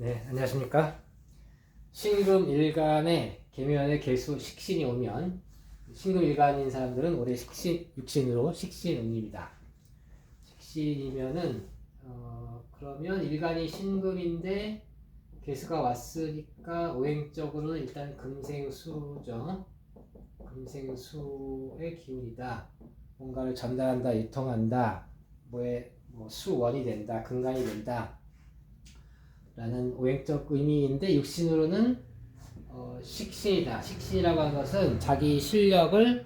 네, 안녕하십니까. 신금 일간에 계면의 개수 식신이 오면 신금 일간인 사람들은 올해 식신 육신으로 식신운입니다. 식신이면은 어, 그러면 일간이 신금인데 개수가 왔으니까 오행적으로는 일단 금생수죠. 금생수의 기운이다. 뭔가를 전달한다, 유통한다, 뭐에 뭐 수원이 된다, 근간이 된다. 라는 오행적 의미인데 육신으로는 어, 식신이다. 식신이라고 하는 것은 자기 실력을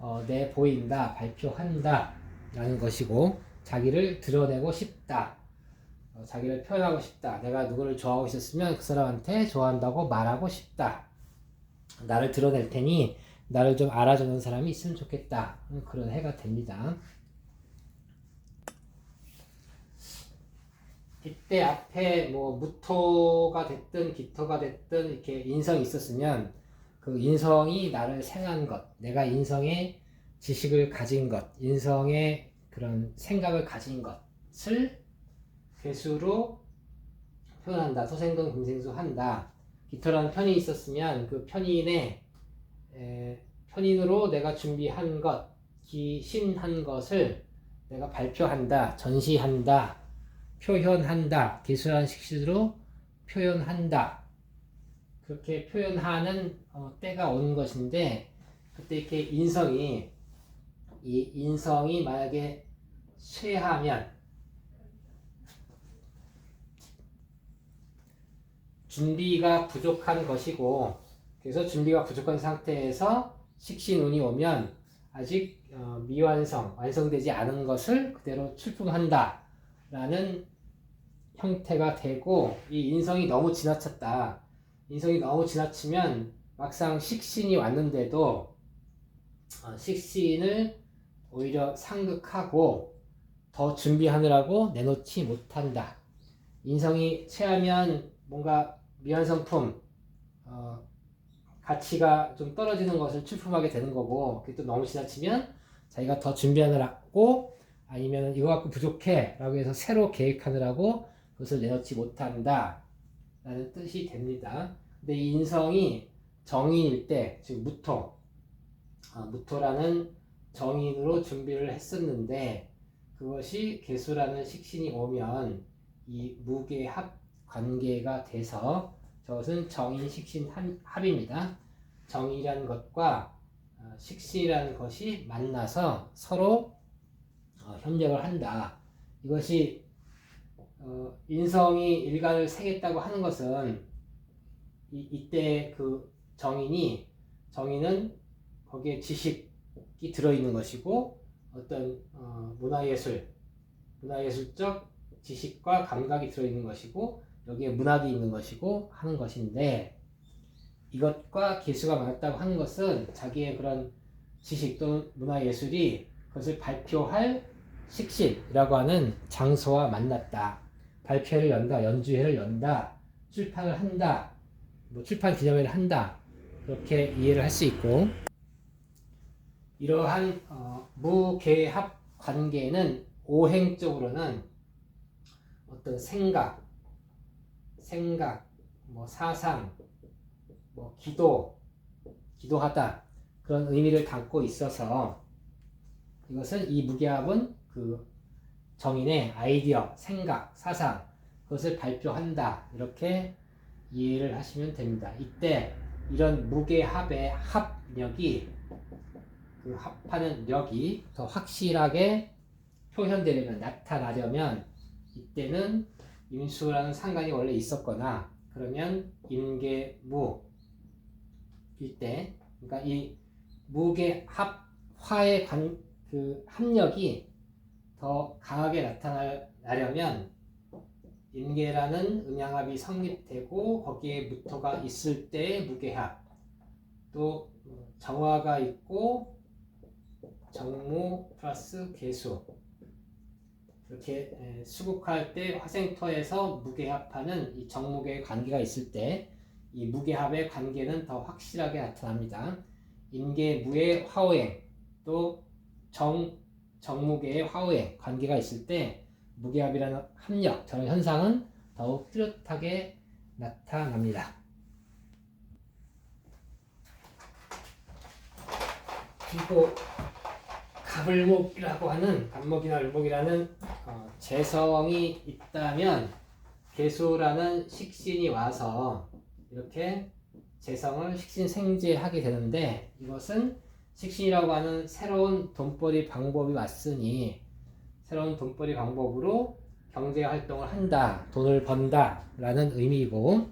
어, 내 보인다, 발표한다 라는 것이고 자기를 드러내고 싶다. 어, 자기를 표현하고 싶다. 내가 누구를 좋아하고 있었으면 그 사람한테 좋아한다고 말하고 싶다. 나를 드러낼 테니 나를 좀 알아주는 사람이 있으면 좋겠다. 그런 해가 됩니다. 이때 앞에 뭐 무토가 됐든 기토가 됐든 이렇게 인성이 있었으면 그 인성이 나를 생한 것, 내가 인성의 지식을 가진 것, 인성의 그런 생각을 가진 것을 괴수로 표현한다. 소생동 금생수 한다. 기토라는 편이 있었으면 그 편인의 에, 편인으로 내가 준비한 것, 기신한 것을 내가 발표한다, 전시한다, 표현한다. 기술한 식신으로 표현한다. 그렇게 표현하는 어, 때가 오는 것인데 그때 이렇게 인성이 이 인성이 만약에 쇠하면 준비가 부족한 것이고 그래서 준비가 부족한 상태에서 식신운이 오면 아직 어, 미완성 완성되지 않은 것을 그대로 출품한다 라는 형태가 되고 이 인성이 너무 지나쳤다. 인성이 너무 지나치면 막상 식신이 왔는데도 어, 식신을 오히려 상극하고 더 준비하느라고 내놓지 못한다. 인성이 체하면 뭔가 미완성품 어, 가치가 좀 떨어지는 것을 출품하게 되는 거고 그게 또 너무 지나치면 자기가 더 준비하느라고 아니면 이거 갖고 부족해 라고 해서 새로 계획하느라고 그것을 내놓지 못한다 라는 뜻이 됩니다. 근데 이 인성이 정인일 때, 즉 무토, 아, 무토라는 정인으로 준비를 했었는데 그것이 개수라는 식신이 오면 이 무게합 관계가 돼서 저것은 정인 식신 합입니다. 정이라는 것과 어, 식신이라는 것이 만나서 서로 어, 협력을 한다. 이것이 어, 인성이 일간을 세겠다고 하는 것은 이, 이때 그 정인이 정인은 거기에 지식이 들어있는 것이고 어떤 어, 문화예술 문화예술적 지식과 감각이 들어있는 것이고 여기에 문학이 있는 것이고 하는 것인데 이것과 개수가 많았다고 하는 것은 자기의 그런 지식 또는 문화예술이 그것을 발표할 식신이라고 하는 장소와 만났다. 발표를 연다, 연주회를 연다, 출판을 한다, 뭐 출판 기념회를 한다. 그렇게 이해를 할 수 있고 이러한 어, 무계합 관계는 오행적으로는 어떤 생각, 생각, 뭐 사상, 뭐 기도, 기도하다 그런 의미를 담고 있어서 이것은 이 무계합은 그 정인의 아이디어, 생각, 사상 그것을 발표한다 이렇게 이해를 하시면 됩니다. 이때 이런 무게합의 합력이 그 합하는 력이 더 확실하게 표현되려면 나타나려면 이때는 임수라는 상관이 원래 있었거나 그러면 임계무 일때 그러니까 이 무게 합 화의 관, 그 합력이 더 강하게 나타나려면 인계라는 음양합이 성립되고 거기에 무토가 있을 때 무게합 또 정화가 있고 정무 플러스 개수 이렇게 수국할 때 화생토에서 무게합하는 이 정무계의 관계가 있을 때 이 무게합의 관계는 더 확실하게 나타납니다. 인계무의 화오행 또 정, 정무계의 화우의 관계가 있을 때 무게합이라는 합력, 저런 현상은 더욱 뚜렷하게 나타납니다. 그리고 갑을목이라고 하는 갑목이나 을목이라는 어, 재성이 있다면 개수라는 식신이 와서 이렇게 재성을 식신 생재하게 되는데 이것은 식신이라고 하는 새로운 돈벌이 방법이 왔으니 새로운 돈벌이 방법으로 경제 활동을 한다, 돈을 번다 라는 의미이고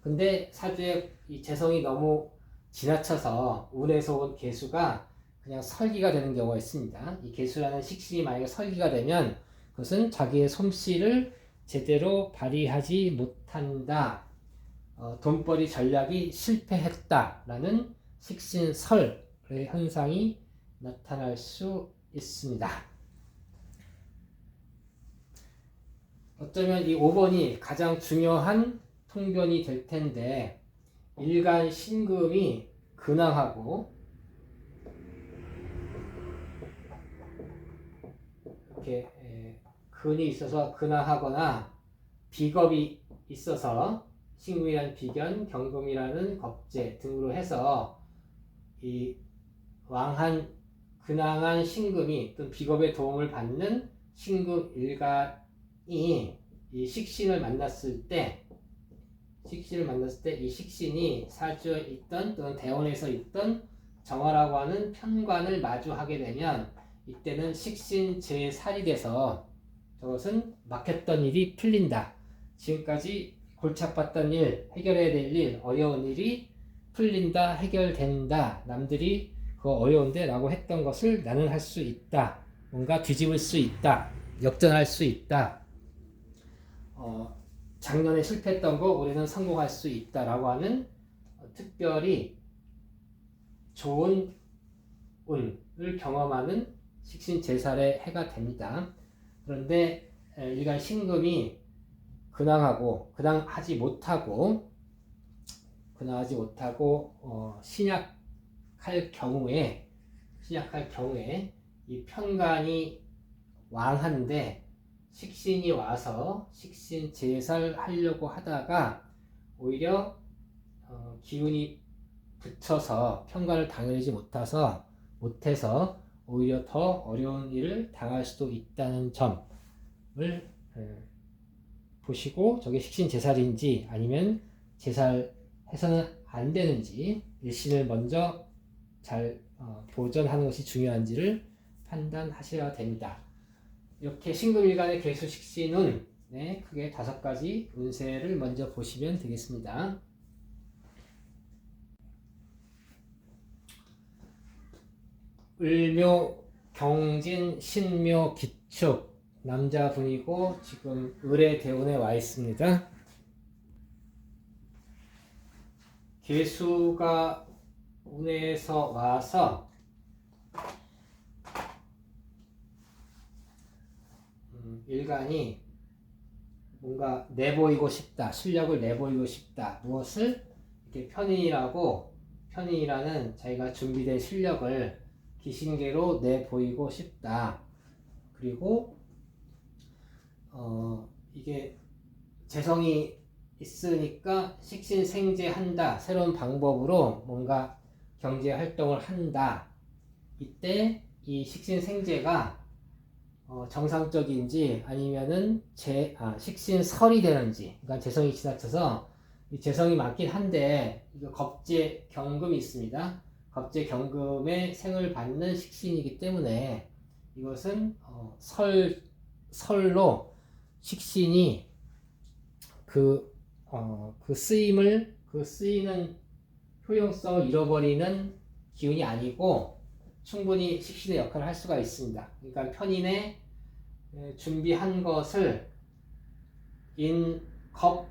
근데 사주의 이 재성이 너무 지나쳐서 운에서 온 개수가 그냥 설기가 되는 경우가 있습니다. 이 개수라는 식신이 만약에 설기가 되면 그것은 자기의 솜씨를 제대로 발휘하지 못한다. 어, 돈벌이 전략이 실패했다라는 식신설의 현상이 나타날 수 있습니다. 어쩌면 이 5번이 가장 중요한 통변이 될 텐데 일간 신금이 근황하고 이렇게 에, 근이 있어서 근황하거나 비겁이 있어서 신금이라는 비견, 경금이라는 겁재 등으로 해서 이 왕한 근황한 신금이 또는 비겁의 도움을 받는 신금 일간이 이 식신을 만났을 때 식신을 만났을 때 이 식신이 사주에 있던 또는 대원에서 있던 정화라고 하는 편관을 마주하게 되면 이때는 식신 제살이 돼서 저것은 막혔던 일이 풀린다. 지금까지 골치 아팠던 일, 해결해야 될 일, 어려운 일이 풀린다, 해결된다. 남들이 그거 어려운데 라고 했던 것을 나는 할 수 있다. 뭔가 뒤집을 수 있다. 역전할 수 있다. 어, 작년에 실패했던 거 올해는 성공할 수 있다 라고 하는 어, 특별히 좋은 운을 경험하는 식신 제살의 해가 됩니다. 그런데 에, 일간 신금이 근황하고 근황하지 못하고 근황하지 못하고 어, 신약할 경우에 신약할 경우에 이 편관이 왕한데 식신이 와서 식신 제살하려고 하다가 오히려 어, 기운이 붙여서 편관을 당해내지 못해서 못해서 오히려 더 어려운 일을 당할 수도 있다는 점을 에, 보시고 저게 식신 제살인지 아니면 제살 해서는 안 되는지 일신을 먼저 잘 어, 보전하는 것이 중요한지를 판단하셔야 됩니다. 이렇게 신금일간의 개수식신은 네, 크게 다섯 가지 운세를 먼저 보시면 되겠습니다. 을묘, 경진, 신묘, 기축 남자분이고 지금 을의 대운에 와 있습니다. 개수가 운에서 와서 음, 일간이 뭔가 내보이고 싶다, 실력을 내보이고 싶다. 무엇을 이렇게 편인이라고 편인이라는 자기가 준비된 실력을 기신계로 내보이고 싶다. 그리고 어 이게 재성이 있으니까 식신 생재한다. 새로운 방법으로 뭔가 경제 활동을 한다. 이때 이 식신 생재가 어, 정상적인지 아니면은 제, 아, 식신설이 되는지, 그러니까 재성이 지나쳐서 이 재성이 많긴 한데 이거 겁재 경금이 있습니다. 겁재 경금의 생을 받는 식신이기 때문에 이것은 어, 설 설로 식신이 그, 어, 그 쓰임을 그 쓰이는 효용성을 잃어버리는 기운이 아니고 충분히 식신의 역할을 할 수가 있습니다. 그러니까 편인의 에, 준비한 것을 인 겁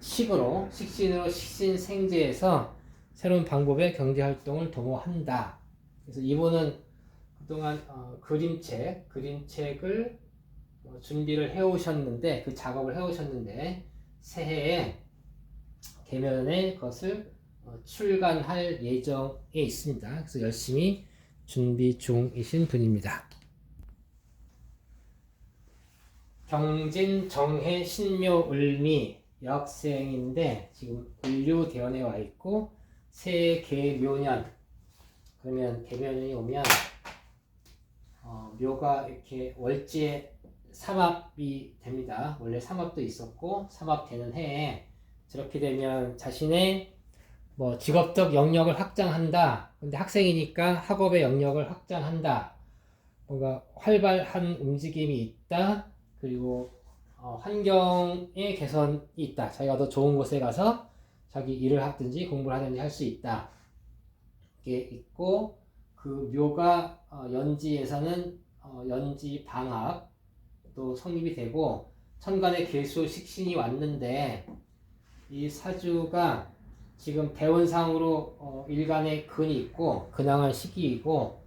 식으로 식신으로 식신 생재해서 새로운 방법의 경제 활동을 도모한다. 그래서 이분은 그동안 어, 그림책, 그림책을 어, 준비를 해오셨는데 그 작업을 해오셨는데 새해에 개면에 그것을 어, 출간할 예정에 있습니다. 그래서 열심히 준비 중이신 분입니다. 경진 정해 신묘 을미 여학생인데 지금 을류 대원에 와 있고 세계 묘년 그러면 대면이 오면 어, 묘가 이렇게 월지에 삼합이 됩니다. 원래 삼합도 있었고 삼합 되는 해에 저렇게 되면 자신의 뭐 직업적 영역을 확장한다. 근데 학생이니까 학업의 영역을 확장한다. 뭔가 활발한 움직임이 있다. 그리고 어, 환경의 개선이 있다. 자기가 더 좋은 곳에 가서 자기 일을 하든지 공부를 하든지 할 수 있다. 이게 있고 그 묘가 어, 연지에서는 어, 연지 방학 또 성립이 되고 천간의 괴수 식신이 왔는데 이 사주가 지금 대원상으로 어, 일간의 근이 있고 근황한 시기이고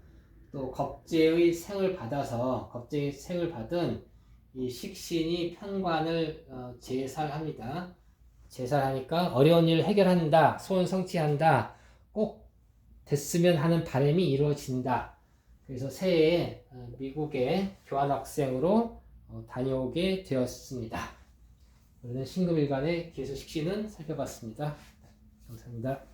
또 겁재의 생을 받아서 겁재의 생을 받은 이 식신이 편관을 어, 제살합니다. 제살하니까 어려운 일을 해결한다, 소원 성취한다, 꼭 됐으면 하는 바람이 이루어진다. 그래서 새해에 어, 미국에 교환학생으로 어, 다녀오게 되었습니다. 오늘은 신금일간의 기술 식신은 살펴봤습니다. 감사합니다.